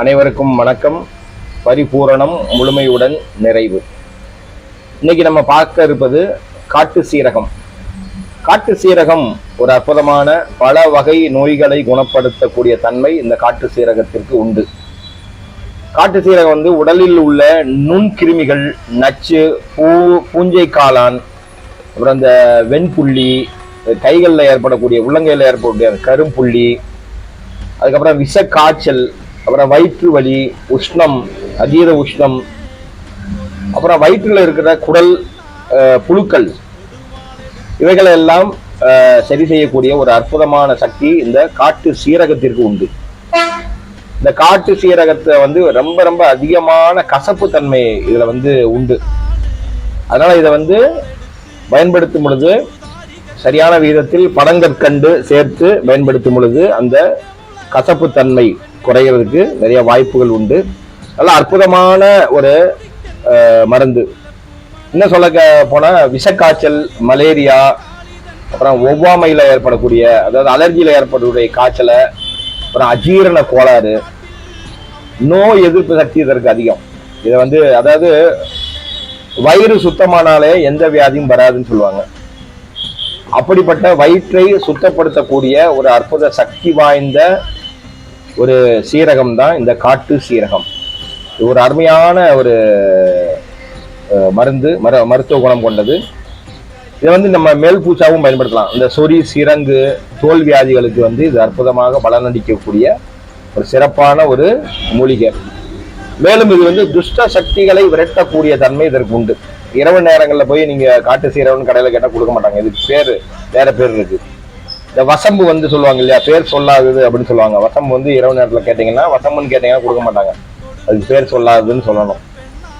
அனைவருக்கும் வணக்கம். பரிபூரணம் முழுமையுடன் நிறைவு. இன்னைக்கு நம்ம பார்க்க இருப்பது காட்டு சீரகம். காட்டு சீரகம் ஒரு அற்புதமான பல வகை நோய்களை குணப்படுத்தக்கூடிய தன்மை இந்த காட்டு சீரகத்திற்கு உண்டு. காட்டு சீரகம் வந்து உடலில் உள்ள நுண்கிருமிகள் நச்சு பூ பூஞ்சை காளான் அப்புறம் இந்த வெண்புள்ளி கைகளில் ஏற்படக்கூடிய உள்ளங்கையில் ஏற்படக்கூடிய கரும்புள்ளி அதுக்கப்புறம் விஷ காய்ச்சல் அப்புறம் வயிற்று வலி உஷ்ணம் அதீத உஷ்ணம் அப்புறம் வயிற்றில் இருக்கிற குடல் புழுக்கள் இவைகளை எல்லாம் சரி செய்யக்கூடிய ஒரு அற்புதமான சக்தி இந்த காட்டு சீரகத்திற்கு உண்டு. இந்த காட்டு சீரகத்தை வந்து ரொம்ப ரொம்ப அதிகமான கசப்பு தன்மை இதில் வந்து உண்டு. அதனால் இதை வந்து பயன்படுத்தும் பொழுது சரியான விகிதத்தில் பனங்கற்கண்டு சேர்த்து பயன்படுத்தும் பொழுது அந்த கசப்பு தன்மை குறைகிறதுக்கு நிறைய வாய்ப்புகள் உண்டு. நல்ல அற்புதமான ஒரு மருந்து. இன்னும் சொல்ல போனால் விஷக்காய்ச்சல் மலேரியா அப்புறம் ஒவ்வாமையில் ஏற்படக்கூடிய அதாவது அலர்ஜியில் ஏற்படக்கூடிய காய்ச்சலை அப்புறம் அஜீரண கோளாறு நோய் எதிர்ப்பு சக்தி இதற்கு அதிகம். இதை வந்து அதாவது வயிறு சுத்தமானாலே எந்த வியாதியும் வராதுன்னு சொல்லுவாங்க. அப்படிப்பட்ட வயிற்றை சுத்தப்படுத்தக்கூடிய ஒரு அற்புத சக்தி வாய்ந்த ஒரு சீரகம் தான் இந்த காட்டு சீரகம். இது ஒரு அருமையான ஒரு மருந்து மரு மருத்துவ குணம் கொண்டது. இதை வந்து நம்ம மேல் பூச்சாவும் பயன்படுத்தலாம். இந்த சொறி சிரங்கு தோல் வியாதிகளுக்கு வந்து இது அற்புதமாக பலனளிக்கக்கூடிய ஒரு சிறப்பான ஒரு மூலிகை. மேலும் இது வந்து துஷ்ட சக்திகளை விரட்டக்கூடிய தன்மை இதற்கு உண்டு. இரவு நேரங்களில் போய் நீங்கள் காட்டு சீரகம்னு கடையில் கேட்டால் கொடுக்க மாட்டாங்க. இதுக்கு பேர் வேற பேர் இருக்குது இந்த வசம்பு வந்து சொல்லுவாங்க இல்லையா? பேர் சொல்லாதது அப்படின்னு சொல்லுவாங்க. வசம்பு வந்து இரவு நேரத்தில் கேட்டிங்கன்னா வசம்புன்னு கேட்டிங்கன்னா கொடுக்க மாட்டாங்க. அதுக்கு பேர் சொல்லாததுன்னு சொல்லணும்.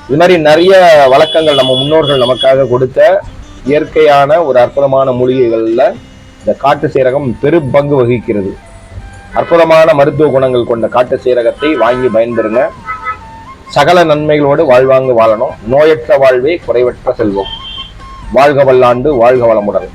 இது மாதிரி நிறைய வழக்கங்கள் நம்ம முன்னோர்கள் நமக்காக கொடுத்த இயற்கையான ஒரு அற்புதமான மூலிகைகளில் இந்த காட்டு சீரகம் பெரும் பங்கு வகிக்கிறது. அற்புதமான மருத்துவ குணங்கள் கொண்ட காட்டு சீரகத்தை வாங்கி பயன்பெறுங்க. சகல நன்மைகளோடு வாழ்வாங்கு வாழணும். நோயற்ற வாழ்வே குறைவற்ற செல்வம். வாழ்க வல்லாண்டு வாழ்க வளமுடன்.